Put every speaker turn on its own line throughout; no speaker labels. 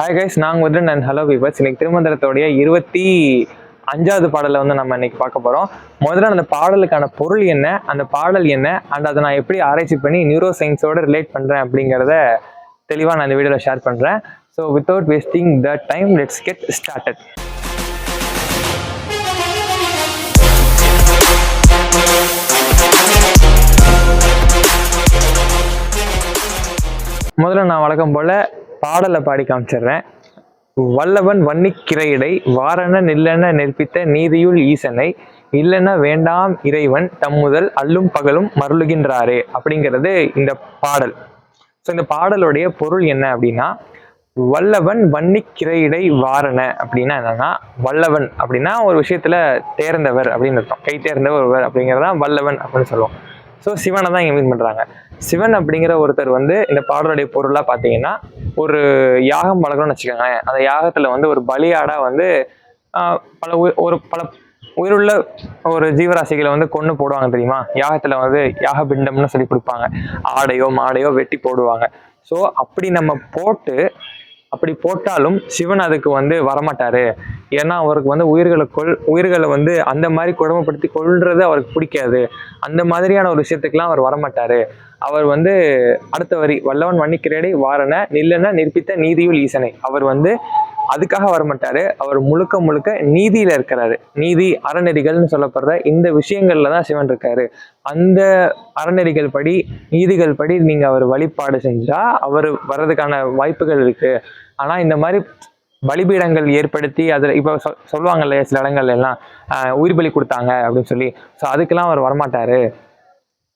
Hi guys நாங்கள் வந்து and hello பீபர்ஸ் இன்னைக்கு திருமந்திரத்தோடைய இருபத்தி அஞ்சாவது பாடலை வந்து நம்ம இன்னைக்கு பார்க்க போகிறோம் முதல்ல அந்த பாடலுக்கான பொருள் என்ன அந்த பாடல் என்ன அண்ட் அதை நான் எப்படி ஆராய்ச்சி பண்ணி நியூரோ சயின்ஸோட ரிலேட் பண்ணுறேன் அப்படிங்கிறத தெளிவாக நான் இந்த வீடியோவில் ஷேர் பண்ணுறேன் so without wasting the time let's get started முதல்ல நான் வழக்கம் போல பாடலை பாடி காமிச்சிடுறேன். வல்லவன் வன்னிக்கிரையிடை வாரண நில்லென நெற்பித்த நீதியுள் ஈசனை இல்லென வேண்டாம் இறைவன் தம்முதல் அல்லும் பகலும் மருளுகின்றாரே அப்படிங்கிறது இந்த பாடல். ஸோ இந்த பாடலுடைய பொருள் என்ன அப்படின்னா வல்லவன் வன்னிக்கிரையிடை வாரண அப்படின்னா என்னன்னா வல்லவன் அப்படின்னா ஒரு விஷயத்துல தேர்ந்தவர் அப்படின்னு அர்த்தம். கை தேர்ந்தவர் ஒருவர் அப்படிங்கிறதான் வல்லவன் அப்படின்னு சொல்லுவோம். ஸோ சிவனை தான் இங்கே மீன் பண்ணுறாங்க சிவன் அப்படிங்கிற ஒருத்தர் வந்து இந்த பாடலுடைய பொருளாக பார்த்தீங்கன்னா ஒரு யாகம் வளர்க்கணும்னு வச்சுக்கோங்களேன். அந்த யாகத்தில் வந்து ஒரு பலியாடாக வந்து பல உயிர் ஒரு பல உயிருள்ள ஒரு ஜீவராசிகளை வந்து கொன்று போடுவாங்க தெரியுமா? யாகத்தில் வந்து யாக பிண்டம்னு சொல்லி கொடுப்பாங்க. ஆடையோ மாடையோ வெட்டி போடுவாங்க. ஸோ அப்படி நம்ம போட்டு அப்படி போட்டாலும் சிவன் அதுக்கு வந்து வரமாட்டாரு. ஏன்னா அவருக்கு வந்து உயிர்களை கொள் உயிர்களை வந்து அந்த மாதிரி குடும்பப்படுத்தி கொள்றது அவருக்கு பிடிக்காது. அந்த மாதிரியான ஒரு விஷயத்துக்கெல்லாம் அவர் வரமாட்டாரு. அவர் வந்து அடுத்த வரி வல்லவன் வன்னிக்கிறேடை வாரன நில்லன நிற்பித்த நீதியுள் ஈசனை. அவர் வந்து அதுக்காக வரமாட்டாரு. அவர் முழுக்க முழுக்க நீதியில இருக்கிறாரு. நீதி அறநெறிகள்னு சொல்லப்படுற இந்த விஷயங்கள்ல தான் சிவன் இருக்காரு. அந்த அறநெறிகள் படி நீதிகள் படி நீங்க அவர் வழிபாடு செஞ்சா அவர் வர்றதுக்கான வாய்ப்புகள் இருக்கு. ஆனா இந்த மாதிரி பலிபீடங்கள் ஏற்படுத்தி அதில் இப்போ சொ சொல்லுவாங்க இல்லையா சில இடங்கள்ல எல்லாம் உயிர் பலி கொடுத்தாங்க அப்படின்னு சொல்லி. ஸோ அதுக்கெல்லாம் அவர் வரமாட்டாரு.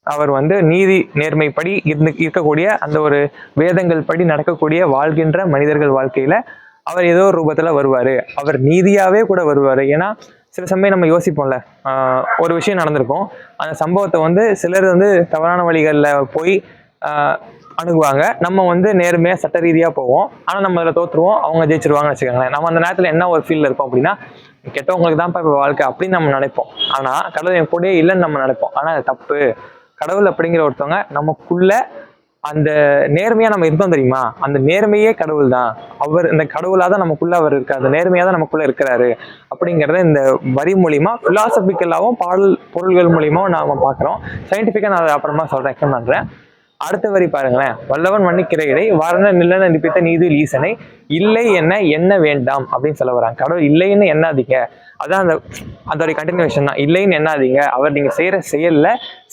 அவர் வந்து நீதி நேர்மைப்படி இருந்து இருக்கக்கூடிய அந்த ஒரு வேதங்கள் படி நடக்கக்கூடிய வாழ்கின்ற மனிதர்கள் வாழ்க்கையில அவர் ஏதோ ஒரு ரூபத்தில் வருவார். அவர் நீதியாகவே கூட வருவார். ஏன்னா சில சமயம் நம்ம யோசிப்போம்ல. ஒரு விஷயம் நடந்திருக்கும். அந்த சம்பவத்தை வந்து சிலர் வந்து தவறான வழிகளில் போய் அணுகுவாங்க. நம்ம வந்து நேர்மையாக சட்ட ரீதியாக போவோம். ஆனால் நம்ம அதில் தோற்றுருவோம் அவங்க ஜெயிச்சிருவாங்கன்னு வச்சுக்கோங்களேன். நம்ம அந்த நேரத்தில் என்ன ஒரு ஃபீல்டில் இருப்போம் அப்படின்னா கெட்டவங்களுக்கு தான்ப்பா இப்போ வாழ்க்கை அப்படின்னு நம்ம நினைப்போம். ஆனால் கடவுள் என் கூடயே இல்லைன்னு நம்ம நினைப்போம். ஆனால் அது தப்பு. கடவுள் அப்படிங்கிற ஒருத்தவங்க நமக்குள்ளே அந்த நேர்மையா நம்ம இருந்தோம் தெரியுமா? அந்த நேர்மையே கடவுள் தான் அவர் இந்த கடவுளாக தான் நமக்குள்ள அவர் இருக்கார். அந்த நேர்மையா தான் நமக்குள்ள இருக்கிறாரு. அப்படிங்கிறத இந்த வரி மூலியமா ஃபிலாசபிக்கலாகவும் பாடல் பொருள்கள் மூலியமாவும் நாம பார்க்குறோம். சயின்டிஃபிக்காக நான் அதை அப்புறமா சொல்றேன். எக்ஸ்பிளைன் பண்றேன்? அடுத்த வரி பாருங்களேன். வல்லவன் மன்னிக்கிற இடை வரண நில்லன நிப்பித்த நீதியில் ஈசனை இல்லை என்ன என்ன வேண்டாம் அப்படின்னு சொல்ல வராங்க. கடவுள் இல்லைன்னு என்னாதீங்க அதான் அந்த அதோட கண்டினியூஷன் தான். இல்லைன்னு என்னாதீங்க அவர் நீங்க செய்யற செயல்ல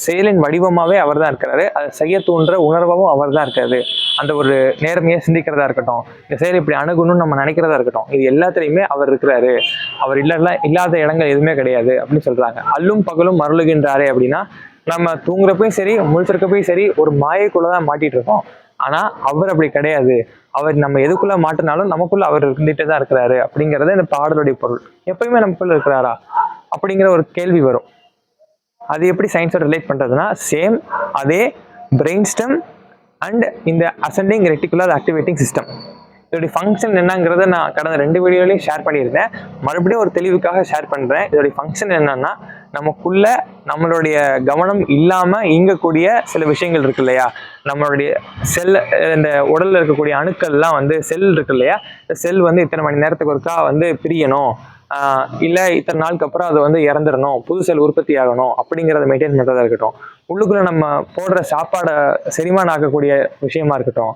செயலின் வடிவமாவே அவர் தான் இருக்கிறாரு. அதை செய்ய தூண்டுற உணர்வாகவும் அவர் தான் இருக்காரு. அந்த ஒரு நேர்மையை சிந்திக்கிறதா இருக்கட்டும் இந்த செயல் இப்படி அணுகணும்னு நம்ம நினைக்கிறதா இருக்கட்டும் இது எல்லாத்துலேயுமே அவர் இருக்கிறாரு. அவர் இல்ல இல்லாத இடங்கள் எதுவுமே கிடையாது அப்படின்னு சொல்றாங்க. அல்லும் பகலும் மருளுகின்றாரே அப்படின்னா நம்ம தூங்குறப்பையும் சரி முழிச்சிருக்கப்பையும் சரி ஒரு மாயைக்குள்ளதான் மாட்டிட்டு இருக்கோம் ஆனா அவர் அப்படி கிடையாது. அவர் நம்ம எதுக்குள்ள மாட்டினாலும் நமக்குள்ள அவர் இருந்துட்டு தான் இருக்கிறாரு அப்படிங்கறது இந்த பாடலுடைய பொருள். எப்பயுமே நமக்குள்ள இருக்கிறாரா? அப்படிங்கிற ஒரு கேள்வி வரும். அது எப்படி சயின்ஸோட ரிலேட் பண்றதுன்னா சேம் அதே பிரெயின் ஸ்டெம் அண்ட் இந்த அசெண்டிங் ரெட்டிகுலர் ஆக்டிவேட்டிங் சிஸ்டம் இதோடைய ஃபங்க்ஷன் என்னங்கிறத நான் கடந்த ரெண்டு வீடியோலையும் ஷேர் பண்ணியிருந்தேன் மறுபடியும் ஒரு தெளிவுக்காக ஷேர் பண்ணுறேன் இதோடைய ஃபங்க்ஷன் என்னன்னா நமக்குள்ள நம்மளுடைய கவனம் இல்லாமல் இயங்கக்கூடிய சில விஷயங்கள் இருக்கு இல்லையா? நம்மளுடைய செல் இந்த உடலில் இருக்கக்கூடிய அணுக்கள்லாம் வந்து செல் இருக்கு இல்லையா? இந்த செல் வந்து இத்தனை மணி நேரத்துக்கு ஒருக்கா வந்து பிரியணும். இல்லை இத்தனை நாளுக்கு அப்புறம் அது வந்து இறந்துடணும். புது செல் உற்பத்தி ஆகணும் அப்படிங்கிறத மெயின்டைன் பண்ணுறதா இருக்கட்டும். உள்ளுக்குள்ள நம்ம போடுற சாப்பாடை செரிமானம் ஆக்கக்கூடிய விஷயமா இருக்கட்டும்.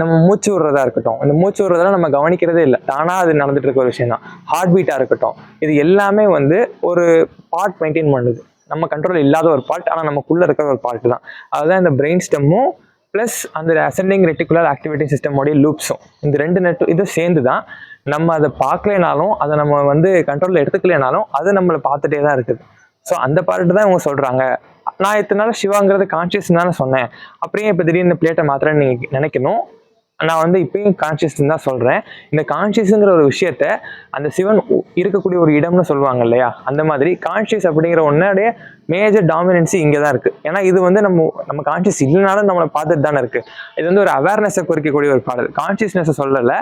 நம்ம மூச்சு விடுறதா இருக்கட்டும். இந்த மூச்சு விடுறதெல்லாம் நம்ம கவனிக்கிறதே இல்லை. ஆனால் அது நடந்துட்டு இருக்க ஒரு விஷயம் தான் ஹார்ட் பீட்டாக இருக்கட்டும். இது எல்லாமே வந்து ஒரு பார்ட் மெயின்டைன் பண்ணுது. நம்ம கண்ட்ரோல் இல்லாத ஒரு பார்ட் ஆனால் நமக்குள்ளே இருக்கிற ஒரு பார்ட் தான். அதுதான் இந்த பிரெயின் ஸ்டெம்மும் ப்ளஸ் அந்த அசெண்டிங் ரெட்டிகுலர் ஆக்டிவேட்டிங் சிஸ்டமோடைய லூப்ஸும் இந்த ரெண்டு நெட் இதுவும் சேர்ந்து தான் நம்ம அதை பார்க்கலனாலும் அதை நம்ம வந்து கண்ட்ரோலில் எடுத்துக்கலைனாலும் அது நம்மளை பார்த்துட்டே தான் இருக்குது. ஸோ அந்த பார்ட்டு தான் இவங்க சொல்கிறாங்க நான் இத்தனை நாள் சிவாங்கிறது கான்ஷியஸ் தானே சொன்னேன். அப்படியே இப்போ திடீர்னு பிளேட்டை மாத்திரன்னு நீங்கள் நினைக்கணும். நான் வந்து இப்பயும் கான்ஷியஸ்ன்னு தான் சொல்கிறேன் இந்த கான்ஷியஸுங்கிற ஒரு விஷயத்த அந்த சிவன் இருக்கக்கூடிய ஒரு இடம்னு சொல்லுவாங்க இல்லையா? அந்த மாதிரி கான்ஷியஸ் அப்படிங்கிற ஒன்னுடைய மேஜர் டாமினன்சி இங்கே தான் இருக்குது ஏன்னா இது வந்து நம்ம நம்ம கான்ஷியஸ் இல்லைனாலும் நம்மளை பார்த்துட்டு தானே இருக்குது இது வந்து ஒரு அவேர்னஸை குறிக்கக்கூடிய ஒரு பாடல். கான்ஷியஸ்னஸை சொல்லலை.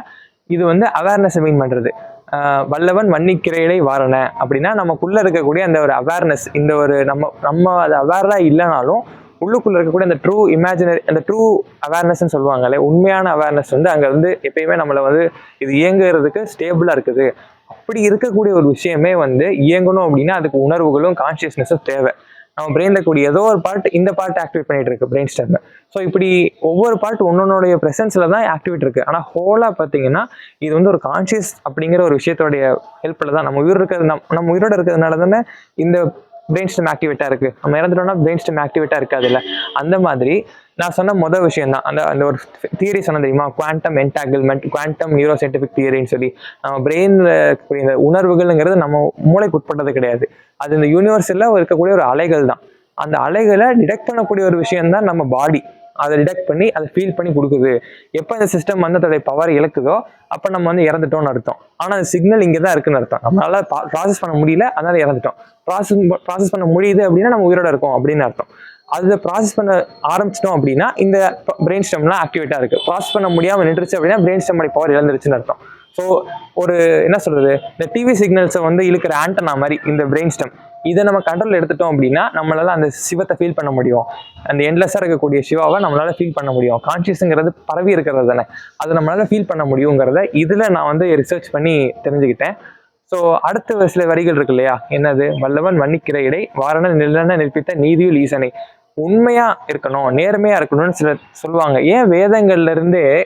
இது வந்து அவேர்னஸை மீன் பண்ணுறது வல்லவன் மன்னிக்கிறையிலே வாரண. அப்படின்னா நமக்குள்ளே இருக்கக்கூடிய அந்த ஒரு அவேர்னஸ் இந்த ஒரு நம்ம நம்ம அது அவேர்டாக இல்லைனாலும் உள்ளுக்குள்ளே இருக்கக்கூடிய அந்த ட்ரூ இமேஜினரி அந்த ட்ரூ அவேர்னஸ்ன்னு சொல்லுவாங்கல்ல உண்மையான அவேர்னஸ் வந்து அங்கே வந்து எப்பயுமே நம்மளை வந்து இது இயங்குறதுக்கு ஸ்டேபிளாக இருக்குது. அப்படி இருக்கக்கூடிய ஒரு விஷயமே வந்து இயங்கணும் அப்படின்னா அதுக்கு உணர்வுகளும் கான்சியஸ்னஸும் தேவை. நம்ம பிரெயினில் கூடிய ஏதோ ஒரு பார்ட் இந்த பார்ட் ஆக்டிவேட் பண்ணிட்டு இருக்கு பிரெயின் ஸ்டெம் ஸோ இப்படி ஒவ்வொரு பார்ட் ஒன்னொன்னுடைய ப்ரெசன்ஸில் தான் ஆக்டிவேட் இருக்கு. ஆனால் ஹோலாக பார்த்தீங்கன்னா இது வந்து ஒரு கான்சியஸ் அப்படிங்கிற ஒரு விஷயத்தோடைய ஹெல்ப்பில் தான். நம்ம உயிர் இருக்கிறது நம் நம்ம உயிரோட இருக்கிறதுனால தானே இந்த பிரெயின் ஸ்டெம் ஆக்டிவேட்டாக இருக்குது நம்ம இறந்துட்டோம்னா பிரெயின் ஸ்டெம் ஆக்டிவேட்டாக இருக்காதுல்ல? அந்த மாதிரி நான் சொன்ன மொதல் விஷயம் தான் அந்த அந்த ஒரு தியரி சொன்ன தெரியுமா? Quantum entanglement quantum neuro scientific தியரின்னு சொல்லி. நம்ம பிரெயினில் இருக்கக்கூடிய இந்த உணர்வுகள்ங்கிறது நம்ம மூளைக்கு உட்பட்டது கிடையாது. அது இந்த யூனிவர்ஸில் இருக்கக்கூடிய ஒரு அலைகள் தான் அந்த அலைகளை டிடெக்ட் பண்ணக்கூடிய ஒரு விஷயம் தான் நம்ம பாடி அதை டிடெக்ட் பண்ணி அதை ஃபீல் பண்ணி கொடுக்குது. எப்போ இந்த சிஸ்டம் வந்து அதோடைய பவர் இழக்குதோ அப்போ நம்ம வந்து இறந்துட்டோம்னு அர்த்தம். ஆனால் அந்த சிக்னல் இங்கே தான் இருக்குன்னு அர்த்தம். நம்மளால் ப்ராசஸ் பண்ண முடியல அதனால இறந்துட்டோம். ப்ராசஸ் ப்ராசஸ் பண்ண முடியுது அப்படின்னா நம்ம உயிரோட இருக்கோம் அப்படின்னு அர்த்தம். அதை ப்ராசஸ் பண்ண ஆரம்பிச்சிட்டோம் அப்படின்னா இந்த பிரெயின் ஸ்டெம்லாம் ஆக்டிவேட்டாக இருக்குது ப்ராசஸ் பண்ண முடியாமல் நின்றுச்சு அப்படின்னா பிரெயின் ஸ்டெம்மோட பவர் இழந்துருச்சுன்னு அர்த்தம். ஸோ ஒரு என்ன சொல்கிறது இந்த டிவி சிக்னல்ஸை வந்து இழுக்கிற ஆண்டனா மாதிரி இந்த பிரெயின் ஸ்டெம் இதை நம்ம கண்ட்ரோல் எடுத்துட்டோம் அப்படின்னா நம்மளால அந்த சிவத்தை ஃபீல் பண்ண முடியும். அந்த எண்ட்லெஸ்ஸாக இருக்கக்கூடிய சிவாவை நம்மளால ஃபீல் பண்ண முடியும். கான்ஷியஸுங்கிறது பரவி இருக்கிறது தானே. அதை நம்மளால ஃபீல் பண்ண முடியுங்கிறத இதில் நான் வந்து ரிசர்ச் பண்ணி தெரிஞ்சுக்கிட்டேன். ஸோ அடுத்த சில வரிகள் இருக்கு இல்லையா? என்னது? வல்லவன் மன்னிக்கிற இடை வாரண நிலன நிற்பித்த நீதியுள் ஈசனை. உண்மையாக இருக்கணும் நேர்மையாக இருக்கணும்னு சில சொல்லுவாங்க. ஏன் வேதங்கள்லருந்தே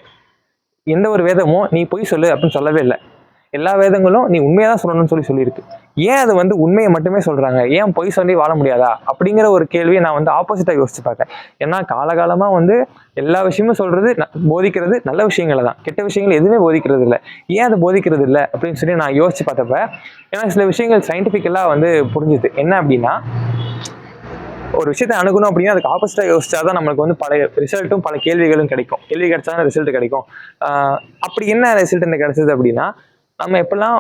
எந்த ஒரு வேதமும் நீ பொய் சொல்லு அப்படின்னு சொல்லவே இல்லை. எல்லா வேதங்களும் நீ உண்மையாக தான் சொல்லணும்னு சொல்லி சொல்லியிருக்கு. ஏன் அது வந்து உண்மையை மட்டுமே சொல்கிறாங்க ஏன் பொய் சொல்லி வாழ முடியாதா? அப்படிங்கிற ஒரு கேள்வியை நான் வந்து ஆப்போசிட்டாக யோசிச்சு பார்த்தேன் ஏன்னா காலகாலமாக வந்து எல்லா விஷயமும் சொல்கிறது போதிக்கிறது நல்ல விஷயங்களை தான். கெட்ட விஷயங்கள் எதுவுமே போதிக்கிறது இல்லை. ஏன் அது போதிக்கிறது இல்லை? அப்படின்னு சொல்லி நான் யோசிச்சு பார்த்தப்ப ஏன்னா சில விஷயங்கள் சயின்டிஃபிக்கலாக வந்து புரிஞ்சுது. என்ன அப்படின்னா ஒரு விஷயத்தை அணுகணும் அப்படின்னா அதுக்கு ஆப்போசிட்டாக யோசிச்சா தான் நம்மளுக்கு வந்து பல ரிசல்ட்டும் பல கேள்விகளும் கிடைக்கும். கேள்வி கிடைச்சா தான் ரிசல்ட் கிடைக்கும் அப்படி என்ன ரிசல்ட் எனக்கு கிடைச்சது அப்படின்னா நம்ம எப்பெல்லாம்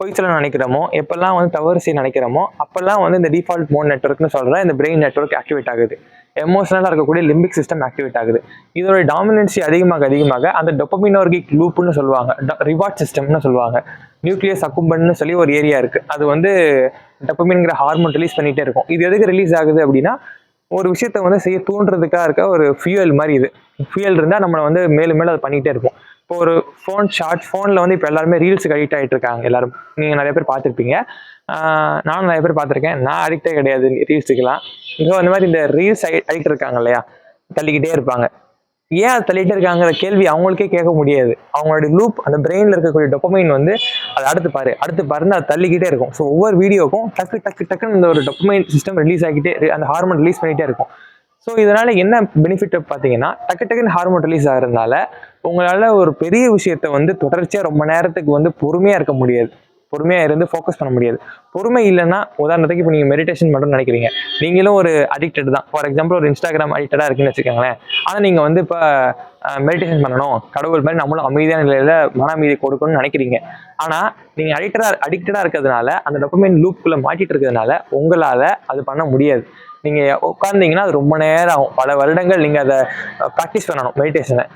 பொய்ச்சல நினைக்கிறோமோ எப்பெல்லாம் வந்து தவறு செய்ய நினைக்கிறோமோ அப்பெல்லாம் வந்து இந்த டிஃபால்ட் மோட் நெட்ஒர்க்னு சொல்கிற இந்த பிரெயின் நெட்ஒர்க் ஆக்டிவேட் ஆகுது. எமோஷனலாக இருக்கக்கூடிய லிம்பிக் சிஸ்டம் ஆக்டிவேட் ஆகுது. இதோட டாமினன்சி அதிகமாக அதிகமாக அந்த டொப்பமினோர்கிக் லூப்னு சொல்லுவாங்க. ரிவார்ட் சிஸ்டம்னு சொல்லுவாங்க. நியூக்ளியஸ் அக்கும்பன்னு சொல்லி ஒரு ஏரியா இருக்கு. அது வந்து டொப்பமின்ங்கிற ஹார்மோன் ரிலீஸ் பண்ணிகிட்டே இருக்கும். இது எதுக்கு ரிலீஸ் ஆகுது அப்படின்னா ஒரு விஷயத்தை வந்து செய்ய தூண்டுறதுக்காக இருக்க ஒரு ஃபியூயல் மாதிரி இது. ஃபியூயல் இருந்தால் நம்மளை வந்து மேலும் மேலும் அதை பண்ணிகிட்டே இருக்கும் இப்போ ஒரு ஃபோன் ஷார்ட் ஃபோனில் வந்து இப்போ எல்லாருமே ரீல்ஸுக்கு அடிக்ட் ஆகிட்டு இருக்காங்க எல்லாரும் நீங்கள் நிறைய பேர் பார்த்துருப்பீங்க. ஆஹ் நானும் நிறைய பேர் பார்த்துருக்கேன். நான் அடிக்டே கிடையாது ரீல்ஸுக்கெல்லாம் ஸோ அந்த மாதிரி இந்த ரீல்ஸ் அடிக்ட் இருக்காங்க இல்லையா? தள்ளிக்கிட்டே இருப்பாங்க. ஏன் அதை தள்ளிட்டு இருக்காங்கிற கேள்வி அவங்களுக்கே கேட்க முடியாது. அவங்களுடைய லூப் அந்த பிரெயினில் இருக்கக்கூடிய டொப்பமைன் வந்து அதை அடுத்து பாரு அடுத்து பாருன்னு அது தள்ளிக்கிட்டே இருக்கும். ஸோ ஒவ்வொரு வீடியோக்கும் டக்கு டக்கு டக்குன்னு இந்த ஒரு டொப்பமைன் சிஸ்டம் ரிலீஸ் ஆகிட்டே அந்த ஹார்மோன் ரிலீஸ் பண்ணிகிட்டே இருக்கும். ஸோ இதனால என்ன பெனிஃபிட் பார்த்தீங்கன்னா டக்கு டக்குன்னு ஹார்மோன் ரிலீஸ் ஆகிறதுனால உங்களால் ஒரு பெரிய விஷயத்த வந்து தொடர்ச்சியாக ரொம்ப நேரத்துக்கு வந்து பொறுமையாக இருக்க முடியாது. பொறுமையாக இருந்து ஃபோக்கஸ் பண்ண முடியாது. பொறுமை இல்லைன்னா உதாரணத்துக்கு இப்போ நீங்கள் மெடிடேஷன் மட்டும் நினைக்கிறீங்க. நீங்களும் ஒரு அடிக்டட் தான். ஃபார் எக்ஸாம்பிள் ஒரு இன்ஸ்டாகிராம் அடிக்டடாக இருக்குன்னு வச்சுக்கோங்களேன். ஆனால் நீங்கள் வந்து இப்போ மெடிடேஷன் பண்ணணும். கடவுள் மாதிரி நம்மளும் அமைதியான நிலையில் மன அமைதி கொடுக்கணும்னு நினைக்கிறீங்க. ஆனால் நீங்கள் அடிக்டடாக அடிக்டடாக இருக்கிறதுனால அந்த டொப்பமைன் லூப்புக்குள்ளே மாட்டிகிட்டு இருக்கிறதுனால உங்களால் அது பண்ண முடியாது. நீங்கள் உட்காந்தீங்கன்னா அது ரொம்ப நேரம் ஆகும் பல வருடங்கள் நீங்கள் அதை ப்ராக்டிஸ் பண்ணணும் மெடிடேஷனை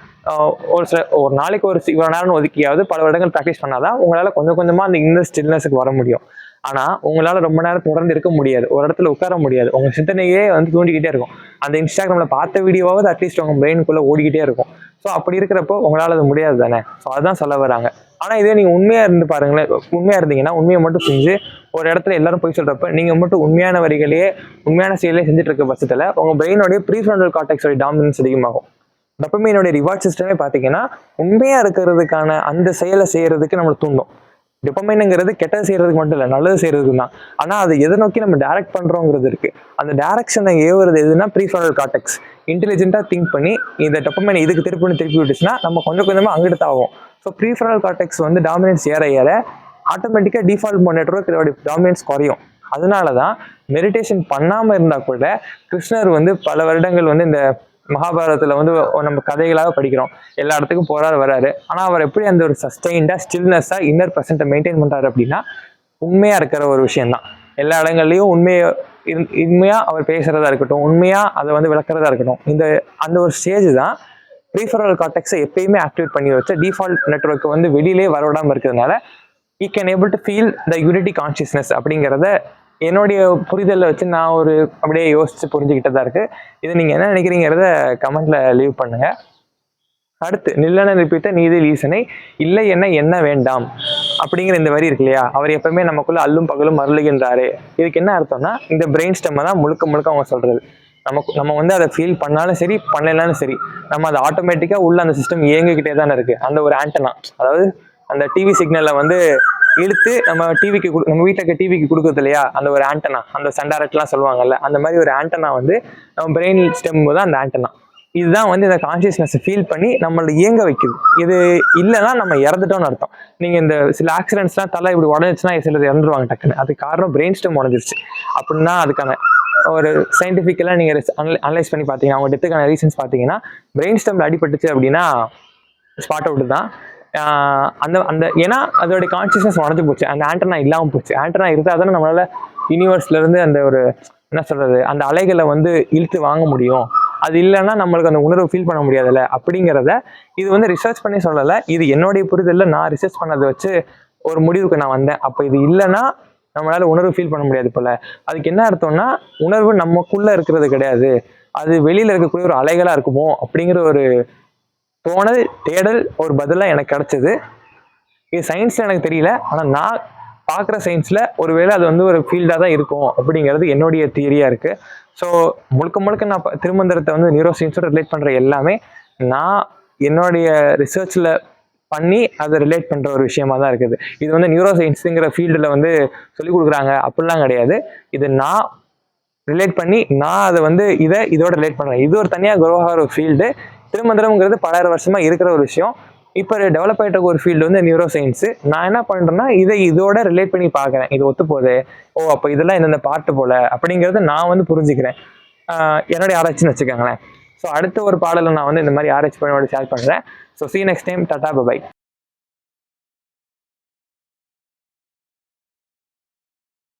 ஒரு சில ஒரு நாளைக்கு ஒரு இவ்வளோ நேரம் ஒதுக்கியாவது பல வருடங்கள் ப்ராக்டிஸ் பண்ணாதான் உங்களால் கொஞ்சம் கொஞ்சமாக அந்த இந்த ஸ்டில்னஸுக்கு வர முடியும். ஆனால் உங்களால் ரொம்ப நேரம் தொடர்ந்து இருக்க முடியாது. ஒரு இடத்துல உட்கார முடியாது. உங்கள் சிந்தனையே வந்து தூண்டிக்கிட்டே இருக்கும். அந்த இன்ஸ்டாகிராமில் பார்த்த வீடியோவாவது அட்லீஸ்ட் உங்கள் பிரெயினுக்குள்ளே ஓடிக்கிட்டே இருக்கும். ஸோ அப்படி இருக்கிறப்போ உங்களால் அது முடியாது தானே ஸோ அதுதான் சொல்ல வராங்க. ஆனால் இதே நீங்கள் உண்மையாக இருந்து பாருங்களேன். உண்மையாக இருந்தீங்கன்னா உண்மையை மட்டும் செஞ்சு ஒரு இடத்துல எல்லாரும் போய் சொல்கிறப்ப நீங்கள் மட்டும் உண்மையான வரிகளையே உண்மையான செயலே செஞ்சுட்டு இருக்க பட்சத்தில் உங்கள் பிரெயினோடைய ப்ரீஃப்ரண்டல் கார்டெக்ஸோட டாமினன்ஸ் அதிகமாகும். டொப்பமீனோடைய ரிவார்ட் சிஸ்டமே பார்த்தீங்கன்னா உண்மையாக இருக்கிறதுக்கான அந்த செயலை செய்கிறதுக்கு நம்மளை தூண்டும். டிபமைனுங்கிறது கெட்டது செய்யறதுக்கு மட்டும் இல்லை நல்லது செய்யறதுக்கு தான். ஆனால் அதை எதை நோக்கி நம்ம டைரக்ட் பண்ணுறோங்கிறது இருக்கு. அந்த டைரக்ஷனை ஏவுறது எதுனா ப்ரீஃபரல் காட்டக்ஸ் இன்டெலிஜென்ட்டாக திங்க் பண்ணி இந்த டொப்பமைன் இதுக்கு திருப்பின்னு திருப்பி விட்டுச்சுன்னா நம்ம கொஞ்சம் கொஞ்சமாக அங்கிட்டு ஆகும் ஸோ ப்ரீஃபரல் காட்டக்ஸ் வந்து டாமினன்ஸ் ஏற ஏற ஆட்டோமேட்டிக்காக டிஃபால்ட் மோட் நெட்ஒர்க் டாமினன்ஸ் குறையும். அதனால தான் மெடிடேஷன் பண்ணாமல் இருந்தால் கூட கிருஷ்ணர் வந்து பல வருடங்கள் வந்து இந்த மகாபாரதத்தில் வந்து நம்ம கதைகளாக படிக்கிறோம். எல்லா இடத்துக்கும் போகிறாரு வராரு. ஆனால் அவர் எப்படி அந்த ஒரு சஸ்டெயின்டாக ஸ்டில்னஸாக இன்னர் பர்சன்ட்டை மெயின்டைன் பண்ணுறாரு அப்படின்னா உண்மையாக இருக்கிற ஒரு விஷயந்தான் எல்லா இடங்கள்லையும் உண்மையை உண்மையாக அவர் பேசுகிறதா இருக்கட்டும் உண்மையாக அதை வந்து விளக்குறதா இருக்கட்டும் இந்த அந்த ஒரு ஸ்டேஜ் தான் ப்ரீஃபரல் காட்டெக்ஸை எப்பயுமே ஆக்டிவேட் பண்ணி வச்சு டிஃபால்ட் நெட்ஒர்க் வந்து வெளியிலே வரவிடாமல் இருக்கிறதுனால I can able to feel the unity consciousness அப்படிங்கிறத என்னுடைய புரிதலை வச்சு நான் ஒரு அப்படியே யோசித்து புரிஞ்சுக்கிட்டதாக இருக்குது இது நீங்கள் என்ன நினைக்கிறீங்கிறத கமெண்டில் லீவ் பண்ணுங்கள் அடுத்து நில்லன நிற்பித்த நீதி ஈசனை இல்லை என்ன என்ன வேண்டாம் அப்படிங்கிற இந்த வரி இருக்கு இல்லையா? அவர் எப்பவுமே நமக்குள்ள அல்லும் பகலும் அருளுகின்றாரு. இதுக்கு என்ன அர்த்தம்னா இந்த பிரெயின் ஸ்டெம்மை தான் முழுக்க முழுக்க அவங்க சொல்றது. நமக்கு நம்ம வந்து அதை ஃபீல் பண்ணாலும் சரி பண்ணலனாலும் சரி நம்ம அதை ஆட்டோமேட்டிக்காக உள்ள அந்த சிஸ்டம் இயங்கிக்கிட்டே தானே இருக்கு. அந்த ஒரு ஆண்டனா அதாவது அந்த டிவி சிக்னலை வந்து இழுத்து நம்ம டிவிக்கு நம்ம வீட்டில் இருக்க டிவிக்கு கொடுக்குறது இல்லையா? அந்த ஒரு ஆண்டனா அந்த சண்டாரட்லாம் சொல்லுவாங்கல்ல அந்த மாதிரி ஒரு ஆண்டனா வந்து நம்ம பிரெயின் ஸ்டெம் தான் அந்த ஆண்டனா இதுதான் வந்து இந்த கான்சியஸ்னஸ் ஃபீல் பண்ணி நம்மளை இயங்க வைக்குது. இது இல்லைன்னா நம்ம இறந்துட்டோம்னு அர்த்தம். நீங்க இந்த சில ஆக்சிடென்ட்ஸ்லாம் தலை இப்படி உடஞ்சிச்சுன்னா சிலர் இறந்துருவாங்க டக்குன்னு. அதுக்கு காரணம் பிரெயின் ஸ்டெம் உடஞ்சிருச்சு. அப்படின்னா அதுக்கான ஒரு சயின்டிஃபிக்கலாக நீங்கள் அனலைஸ் பண்ணி பார்த்தீங்கன்னா அவங்க டெத்துக்கான ரீசன்ஸ் பார்த்தீங்கன்னா பிரெயின் ஸ்டெம்ல அடிபட்டுச்சு அப்படின்னா ஸ்பாட் அவுட் தான். அந்த அந்த ஏன்னா அதோடைய கான்சியஸ்னஸ் உடஞ்சு போச்சு. அந்த ஆண்டனா இல்லாமல் போச்சு. ஆண்டனா இருந்தால் தானே நம்மளால் யூனிவர்ஸ்லேருந்து அந்த ஒரு என்ன சொல்கிறது அந்த அலைகளை வந்து இழுத்து வாங்க முடியும். அது இல்லைன்னா நம்மளுக்கு அந்த உணர்வு ஃபீல் பண்ண முடியாதுல்ல. அப்படிங்கிறத இது வந்து ரிசர்ச் பண்ணி சொல்லலை. இது என்னுடைய புரிதலில் நான் ரிசர்ச் பண்ணதை வச்சு ஒரு முடிவுக்கு நான் வந்தேன். அப்போ இது இல்லைன்னா நம்மளால் உணர்வு ஃபீல் பண்ண முடியாது போல். அதுக்கு என்ன அர்த்தம்னா உணர்வு நமக்குள்ளே இருக்கிறது கிடையாது. அது வெளியில் இருக்கக்கூடிய ஒரு அலைகளாக இருக்குமோ அப்படிங்கிற ஒரு போனது தேடல் ஒரு பதிலாக எனக்கு கிடச்சிது. இது சயின்ஸில் எனக்கு தெரியல. ஆனால் நான் பார்க்குற சயின்ஸில் ஒருவேளை அது வந்து ஒரு ஃபீல்டாக தான் இருக்கும் அப்படிங்கிறது என்னுடைய தியரியாக இருக்குது ஸோ முழுக்க முழுக்க நான் திருமந்திரத்தை வந்து நியூரோ சயின்ஸோட ரிலேட் பண்ணுற எல்லாமே நான் என்னுடைய ரிசர்ச்சில் பண்ணி அதை ரிலேட் பண்ணுற ஒரு விஷயமா தான் இருக்குது. இது வந்து நியூரோ சயின்ஸுங்கிற ஃபீல்டில் வந்து சொல்லிக் கொடுக்குறாங்க. அப்படிலாம் கிடையாது. இது நான் ரிலேட் பண்ணி நான் அதை வந்து இதை இதோட ரிலேட் பண்ணுறேன் இது ஒரு தனியாக grow ஒரு ஃபீல்டு திருமந்திரம்ங்கிறது பலாயிரம் வருஷமாக இருக்கிற ஒரு விஷயம். இப்போ டெவலப் ஆகிட்ட ஒரு ஃபீல்டு வந்து நியூரோ சயின்ஸு நான் என்ன பண்ணுறேன்னா இதை இதோட ரிலேட் பண்ணி பார்க்குறேன். இது ஒத்து போகுது ஓ அப்போ இதெல்லாம் இந்தந்த பாட்டு போல அப்படிங்கிறத நான் வந்து புரிஞ்சுக்கிறேன். என்னுடைய ஆராய்ச்சின்னு வச்சுக்கோங்களேன். ஸோ அடுத்த ஒரு பாடலை நான் வந்து இந்த மாதிரி ஆராய்ச்சி பண்ணி ஷேர் பண்ணுறேன் so see next time ta ta bye bye